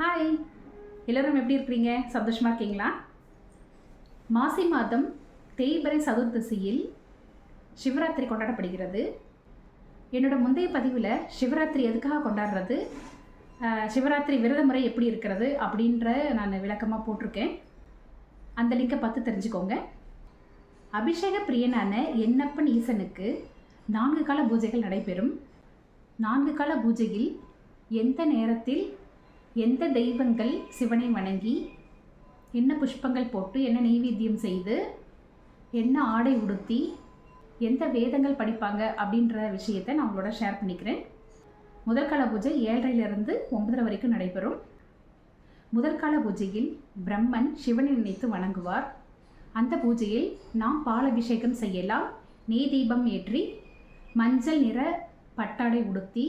Hi எல்லோரும் எப்படி இருக்கிறீங்க? சந்தோஷமாக இருக்கீங்களா? மாசி மாதம் தேய்பறை சதுர்த்தசியில் சிவராத்திரி கொண்டாடப்படுகிறது. என்னோட முந்தைய பதிவில் சிவராத்திரி எதுக்காக கொண்டாடுறது? சிவராத்திரி விரத முறை எப்படி இருக்கிறது? அப்படின்ற நான் விளக்கமாக போட்டிருக்கேன். அந்த லிங்கை பார்த்து தெரிஞ்சுக்கோங்க. அபிஷேக பிரியனான என்னப்பன் ஈசனுக்கு நான்கு கால பூஜைகள் நடைபெறும். நான்கு கால பூஜையில் எந்த நேரத்தில் எந்த தெய்வங்கள் சிவனை வணங்கி என்ன புஷ்பங்கள் போட்டு என்ன நெய்வேத்தியம் செய்து என்ன ஆடை உடுத்தி எந்த வேதங்கள் படிப்பாங்க அப்படின்ற விஷயத்தை நான் உங்களோட ஷேர் பண்ணிக்கிறேன். முதற்கால பூஜை ஏழரையிலிருந்து ஒன்பதரை வரைக்கும் நடைபெறும். முதற்கால பூஜையில் பிரம்மன் சிவனை நினைத்து வணங்குவார். அந்த பூஜையில் நாம் பாலபிஷேகம் செய்யலாம். நெய் தீபம் ஏற்றி மஞ்சள் நிற பட்டாடை உடுத்தி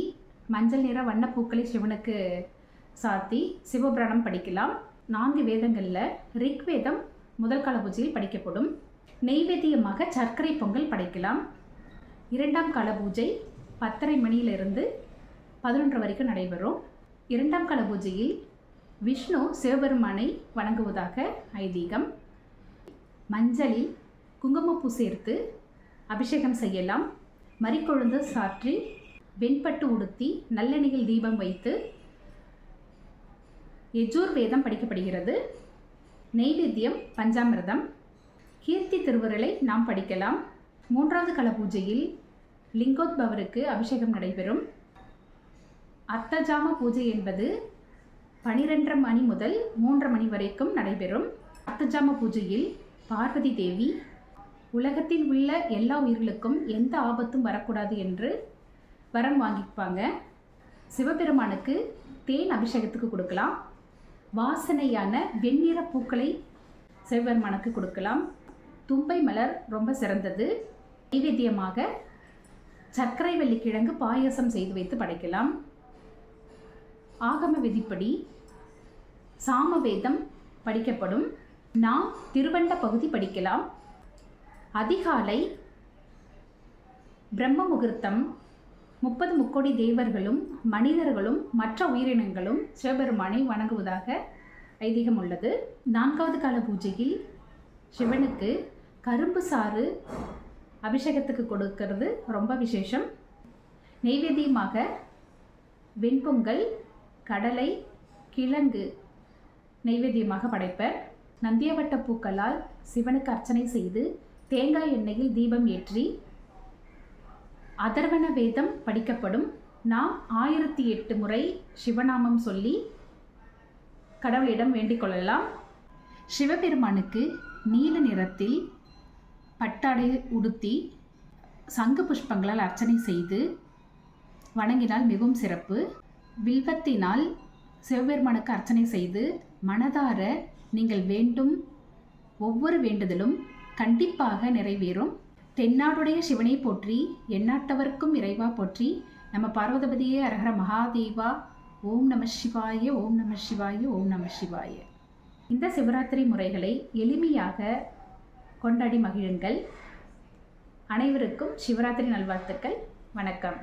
மஞ்சள் நிற வண்ணப்பூக்களை சிவனுக்கு சாத்தி சிவபுராணம் படிக்கலாம். நான்கு வேதங்களில் ரிக்வேதம் முதல் கால பூஜையில் படிக்கப்படும். நெய்வேத்தியமாக சர்க்கரை பொங்கல் படைக்கலாம். இரண்டாம் கால பூஜை பத்தரை மணியிலிருந்து பதினொன்று வரைக்கும் நடைபெறும். இரண்டாம் கால பூஜையில் விஷ்ணு சிவபெருமானை வணங்குவதாக ஐதீகம். மஞ்சளில் குங்குமப்பூ சேர்த்து அபிஷேகம் செய்யலாம். மறிக்கொழுந்து சாற்றி வெண்பட்டு உடுத்தி நல்லெண்ணியில் தீபம் வைத்து எஜூர் வேதம் படிக்கப்படுகிறது. நெய்வேத்தியம் பஞ்சாமிர்தம். கீர்த்தி திருவருளை நாம் படிக்கலாம். மூன்றாவது கள பூஜையில் லிங்கோத்பவருக்கு அபிஷேகம் நடைபெறும். அர்த்தஜாம பூஜை என்பது பனிரெண்டரை மணி முதல் மூன்றரை மணி வரைக்கும் நடைபெறும். அர்த்தஜாம பூஜையில் பார்வதி தேவி உலகத்தில் உள்ள எல்லா உயிர்களுக்கும் எந்த ஆபத்தும் வரக்கூடாது என்று வரம் வாங்கிப்பாங்க. சிவபெருமானுக்கு தேன் அபிஷேகத்துக்கு கொடுக்கலாம். வாசனையான வெண்ணிற பூக்களை சிவபெருமானுக்கு கொடுக்கலாம். தும்பை மலர் ரொம்ப சிறந்தது. நைவேத்தியமாக சர்க்கரை வெள்ளிக்கிழங்கு பாயசம் செய்து வைத்து படைக்கலாம். ஆகம விதிப்படி சாமவேதம் படிக்கப்படும். நாம் திருவண்ட பகுதி படிக்கலாம். அதிகாலை பிரம்ம முகூர்த்தம் முப்பது முக்கோடி தேவர்களும் மனிதர்களும் மற்ற உயிரினங்களும் சிவபெருமானை வணங்குவதாக ஐதீகம் உள்ளது. நான்காவது கால பூஜையில் சிவனுக்கு கரும்பு சாறு அபிஷேகத்துக்கு கொடுக்கிறது. ரொம்ப விசேஷம். நெய்வேத்தியமாக வெண்பொங்கல் கடலை கிழங்கு நெய்வேத்தியமாக படைப்பர். நந்தியவட்ட பூக்களால் சிவனுக்கு அர்ச்சனை செய்து தேங்காய் எண்ணெயில் தீபம் ஏற்றி அதர்வன வேதம் படிக்கப்படும். நாம் ஆயிரத்தி எட்டு முறை சிவநாமம் சொல்லி கடவுளிடம் வேண்டிக் கொள்ளலாம். சிவபெருமானுக்கு நீல நிறத்தில் பட்டாடை உடுத்தி சங்கு புஷ்பங்களால் அர்ச்சனை செய்து வணங்கினால் மிகவும் சிறப்பு. வில்வத்தினால் சிவபெருமானுக்கு அர்ச்சனை செய்து மனதார நீங்கள் வேண்டும். ஒவ்வொரு வேண்டுதலும் கண்டிப்பாக நிறைவேறும். தென்னாடுடைய சிவனை போற்றி எந்நாட்டவர்க்கும் இறைவா போற்றி நம்ம பார்வதபதியே அரகர மகாதேவா ஓம் நம சிவாய ஓம் நம சிவாய ஓம் நம சிவாய. இந்த சிவராத்திரி முறைகளை எளிமையாக கொண்டாடி மகிழுங்கள். அனைவருக்கும் சிவராத்திரி நல்வாழ்த்துக்கள். வணக்கம்.